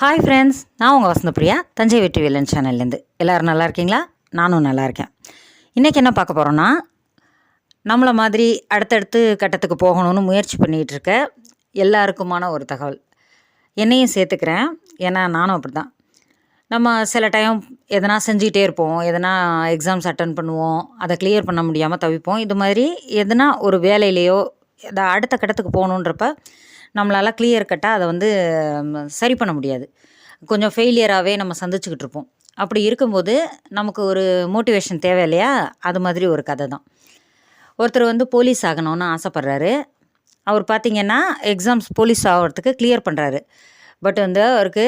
Hi friends நான் உங்கள் வசந்தப்பிரியா தஞ்சை வெற்றி வேலன் சேனல்லேருந்து. எல்லோரும் நல்லா இருக்கீங்களா? நானும் நல்லா இருக்கேன். இன்றைக்கி என்ன பார்க்க போகிறோன்னா நம்மளை மாதிரி அடுத்தடுத்து கட்டத்துக்கு போகணும்னு முயற்சி பண்ணிகிட்டு இருக்க எல்லாருக்குமான ஒரு தகவல். என்னையும் சேர்த்துக்கிறேன். ஏன்னா நானும் அப்படி தான் நம்ம சில டைம் எதனா செஞ்சுக்கிட்டே இருப்போம். எதனா எக்ஸாம்ஸ் அட்டன் பண்ணுவோம். அதை கிளியர் பண்ண முடியாமல் தவிப்போம். இது மாதிரி எதனா ஒரு வேலையிலையோ எதா அடுத்த கட்டத்துக்கு போகணுன்றப்ப நம்மளால் கிளியர் கட்டாக அதை வந்து சரி பண்ண முடியாது. கொஞ்சம் ஃபெயிலியராகவே நம்ம சந்திச்சுக்கிட்டு இருப்போம். அப்படி இருக்கும்போது நமக்கு ஒரு மோட்டிவேஷன் தேவை இல்லையா? அது மாதிரி ஒரு கதை தான். ஒருத்தர் வந்து போலீஸ் ஆகணும்னு ஆசைப்பட்றாரு. அவர் பார்த்திங்கன்னா எக்ஸாம்ஸ் போலீஸ் ஆகிறதுக்கு கிளியர் பண்ணுறாரு பட் வந்து அவருக்கு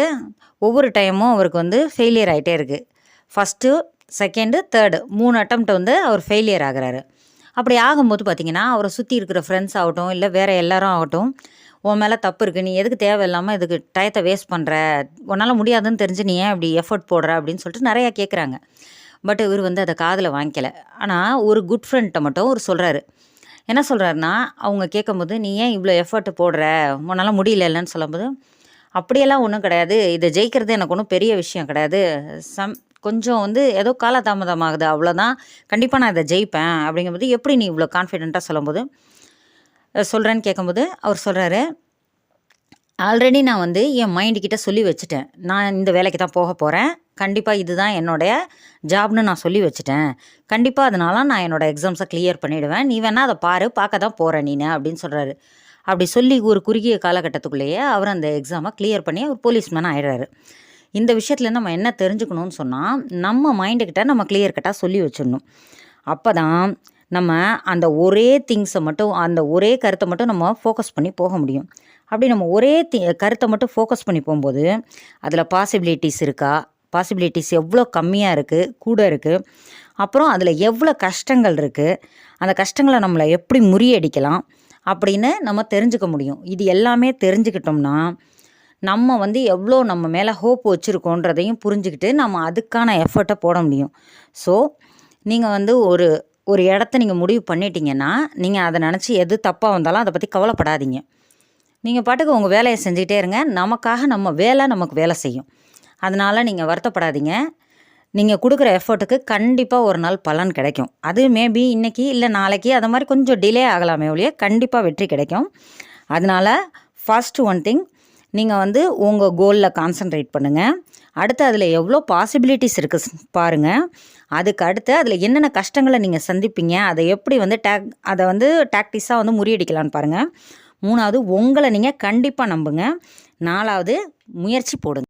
ஒவ்வொரு டைமும் அவருக்கு வந்து ஃபெயிலியர் ஆகிட்டே இருக்குது ஃபஸ்ட்டு செகண்டு தேர்டு மூணு அட்டம்ப்ட் வந்து அவர் ஃபெயிலியர் ஆகுறாரு. அப்படி ஆகும்போது பார்த்திங்கன்னா அவரை சுற்றி இருக்கிற ஃப்ரெண்ட்ஸ் ஆகட்டும் இல்லை வேறு எல்லாரும் ஆகட்டும் உன் மேலே தப்பு இருக்குது நீ எதுக்கு தேவையில்லாமல் இதுக்கு டயத்தை வேஸ்ட் பண்ணுற உன்னால் முடியாதுன்னு தெரிஞ்சு நீ ஏன் இப்படி எஃபர்ட் போடுற? அப்படின்னு சொல்லிட்டு நிறையா கேட்குறாங்க பட் இவர் வந்து அதை காதில் வாங்கிக்கல. ஆனால் ஒரு குட் ஃப்ரெண்ட்டை மட்டும் அவர் சொல்கிறாரு என்ன சொல்கிறாருன்னா அவங்க கேட்கும்போது நீ ஏன் இவ்வளோ எஃபர்ட் போடுற? உன்னால் முடியலன்னு சொல்லும்போது அப்படியெல்லாம் ஒன்றும் கிடையாது. இதை ஜெயிக்கிறது எனக்கு ஒன்றும் பெரிய விஷயம் கிடையாது. சம் கொஞ்சம் வந்து ஏதோ காலதாமதமாகுது அவ்வளோதான் கண்டிப்பாக நான் இதை ஜெயிப்பேன். அப்படிங்கும்போது எப்படி நீ இவ்வளோ கான்ஃபிடென்ட்டாக சொல்லும்போது சொல்கிறேன்னு கேட்கும்போது அவர் சொல்கிறாரு ஆல்ரெடி நான் வந்து என் மைண்டுக்கிட்ட சொல்லி வச்சுட்டேன். நான் இந்த வேலைக்கு தான் போக போகிறேன் கண்டிப்பாக இதுதான் என்னுடைய ஜாப்னு நான் சொல்லி வச்சுட்டேன். கண்டிப்பாக அதனால நான் என்னோடய எக்ஸாம்ஸை கிளியர் பண்ணிவிடுவேன் நீ வேணால் அதை பாரு பார்க்க தான் போகிறேன் நீ அப்படின்னு சொல்கிறாரு அப்படி சொல்லி ஒரு குறுகிய காலகட்டத்துக்குள்ளேயே அவர் அந்த எக்ஸாமை கிளியர் பண்ணி அவர் போலீஸ்மேன் ஆயிடுறாரு. இந்த விஷயத்தில் நம்ம என்ன தெரிஞ்சுக்கணும்னு சொன்னால் நம்ம மைண்டுக்கிட்ட நம்ம கிளியர் கட்டாக சொல்லி வச்சிடணும். அப்போ தான் நம்ம அந்த ஒரே திங்ஸை மட்டும் அந்த ஒரே கருத்தை மட்டும் நம்ம ஃபோக்கஸ் பண்ணி போக முடியும். அப்படி நம்ம ஒரே தி கருத்தை மட்டும் ஃபோக்கஸ் பண்ணி போகும்போது அதில் பாசிபிலிட்டிஸ் இருக்கா? பாசிபிலிட்டிஸ் எவ்வளோ கம்மியாக இருக்குது கூட இருக்குது அப்புறம் அதில் எவ்வளோ கஷ்டங்கள் இருக்குது அந்த கஷ்டங்களை நம்மளை எப்படி முறியடிக்கலாம்? அப்படின்னு நம்ம தெரிஞ்சுக்க முடியும். இது எல்லாமே தெரிஞ்சுக்கிட்டோம்னா நம்ம வந்து எவ்வளோ நம்ம மேலே ஹோப் வச்சுருக்கோன்றதையும் புரிஞ்சுக்கிட்டு நம்ம அதுக்கான எஃபர்ட்டை போட முடியும். ஸோ நீங்கள் வந்து ஒரு ஒரு இடத்த நீங்கள் முடிவு பண்ணிட்டீங்கன்னா நீங்கள் அதை நினச்சி எது தப்பாக வந்தாலும் அதை பற்றி கவலைப்படாதீங்க. நீங்கள் பாட்டுக்கு உங்கள் வேலையை செஞ்சுக்கிட்டே இருங்க. நமக்காக நம்ம வேலை நமக்கு வேலை செய்யும். அதனால் நீங்கள் வருத்தப்படாதீங்க. நீங்கள் கொடுக்குற எஃபர்ட்டுக்கு கண்டிப்பாக ஒரு நாள் பலன் கிடைக்கும். அது மேபி இன்றைக்கி இல்லை நாளைக்கு அது மாதிரி கொஞ்சம் டிலே ஆகலாமே ஒழிய கண்டிப்பாக வெற்றி கிடைக்கும். அதனால் ஃபஸ்ட் ஒன் திங் நீங்கள் வந்து உங்கள் கோலில் கான்சென்ட்ரேட் பண்ணுங்கள் அடுத்து அதில் எவ்வளோ பாசிபிலிட்டிஸ் இருக்குது பாருங்கள் அதுக்கு அடுத்து அதில் என்னென்ன கஷ்டங்களை நீங்கள் சந்திப்பீங்க அதை எப்படி வந்து டேக் அதை வந்து டாக்டிஸாக வந்து முறியடிக்கலான்னு பாருங்கள் மூணாவது உங்களை நீங்கள் கண்டிப்பாக நம்புங்க. நாலாவது முயற்சி போடுங்க.